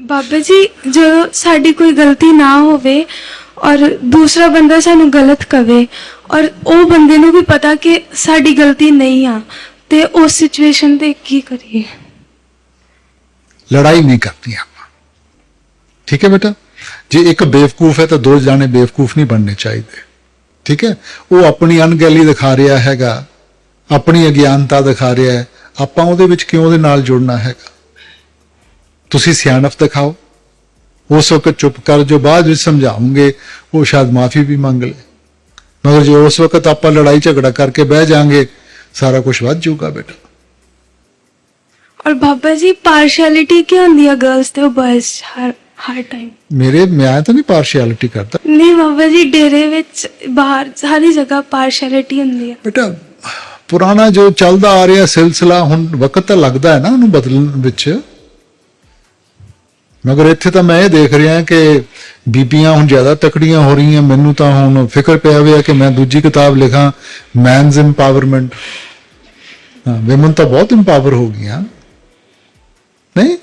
ਬਾਬਾ ਜੀ, ਜਦੋਂ ਸਾਡੀ ਕੋਈ ਗਲਤੀ ਨਾ ਹੋਵੇ ਔਰ ਦੂਸਰਾ ਬੰਦਾ ਸਾਨੂੰ ਗਲਤ ਕਵੇ ਔਰ ਉਹ ਬੰਦੇ ਨੂੰ ਵੀ ਪਤਾ ਕਿ ਸਾਡੀ ਗਲਤੀ ਨਹੀਂ ਆ, ਤੇ ਉਸ ਸਿਚੁਏਸ਼ਨ ਤੇ ਕੀ ਕਰੀਏ? ਲੜਾਈ ਨਹੀਂ ਕਰਨੀ ਆਪਾਂ। ਠੀਕ ਹੈ ਬੇਟਾ? ਜੇ ਇੱਕ ਬੇਵਕੂਫ ਹੈ ਤਾਂ ਦੋ ਜਾਣੇ ਬੇਵਕੂਫ ਨਹੀਂ ਬਣਨੇ ਚਾਹੀਦੇ। ਠੀਕ ਹੈ? ਉਹ ਆਪਣੀ ਅਣਗਹਿਲੀ ਦਿਖਾ ਰਿਹਾ ਹੈਗਾ, ਆਪਣੀ ਅਗਿਆਨਤਾ ਦਿਖਾ ਰਿਹਾ ਹੈ। ਆਪਾਂ ਉਹਦੇ ਵਿੱਚ ਕਿਉਂ ਉਹਦੇ ਨਾਲ ਜੁੜਨਾ ਹੈਗਾ? ਤੁਸੀਂ ਸਿਆਣਪ ਦਿਖਾਓ। ਉਸ ਵਕਤ ਚੁੱਪ ਕਰ ਜੋ ਬਾਅਦ ਵਿੱਚ ਸਮਝਾਉਂਗੇ ਉਹ ਸ਼ਾਇਦ ਮਾਫੀ ਵੀ ਮੰਗ ਲੇ। ਮਗਰ ਜੇ ਉਸ ਵਕਤ ਆਪਾਂ ਲੜਾਈ ਝਗੜਾ ਕਰਕੇ ਬਹਿ ਜਾਾਂਗੇ ਸਾਰਾ ਕੁਝ ਵੱਧ ਜਾਊਗਾ ਬੇਟਾ। ਔਰ ਬਾਬਾ ਜੀ ਪਾਰਸ਼ੈਲਿਟੀ ਕੀ ਹੁੰਦੀ ਆ ਗਰਲਸ ਤੇ ਬॉयਜ਼ ਹਰ ਹਰ ਟਾਈਮ ਮੇਰੇ ਮੈਂ ਤਾਂ ਨਹੀਂ ਪਾਰਸ਼ੀਅਲਿਟੀ ਕਰਦਾ। ਨਹੀਂ ਬਾਬਾ ਜੀ ਡੇਰੇ ਵਿੱਚ ਬਾਹਰ ਸਾਰੀ ਜਗ੍ਹਾ ਪਾਰਸ਼ੈਲਿਟੀ ਹੁੰਦੀ ਆ। ਬੇਟਾ ਪੁਰਾਣਾ ਜੋ ਚੱਲਦਾ ਆ ਰਿਹਾ ਸਿਲਸਿਲਾ ਹੁਣ ਵਕਤ ਤਾਂ ਲੱਗਦਾ ਹੈ ਨਾ ਉਹਨੂੰ ਬਦਲਣ ਵਿੱਚ। ਮਗਰ ਇੱਥੇ ਤਾਂ ਮੈਂ ਇਹ ਦੇਖ ਰਿਹਾ ਕਿ ਬੀਬੀਆਂ ਹੁਣ ਜ਼ਿਆਦਾ ਤਕੜੀਆਂ ਹੋ ਰਹੀਆਂ, ਮੈਨੂੰ ਤਾਂ ਹੁਣ ਫਿਕਰ ਪਿਆ ਹੋਇਆ ਕਿ ਮੈਂ ਦੂਜੀ ਕਿਤਾਬ ਲਿਖਾਂ ਮੈਨਸ ਇੰਪਾਵਰਮੈਂਟ ਹਾਂ, ਵਿਮਨ ਤਾਂ ਬਹੁਤ ਇੰਪਾਵਰ ਹੋ ਗਈਆਂ। ਨਹੀਂ?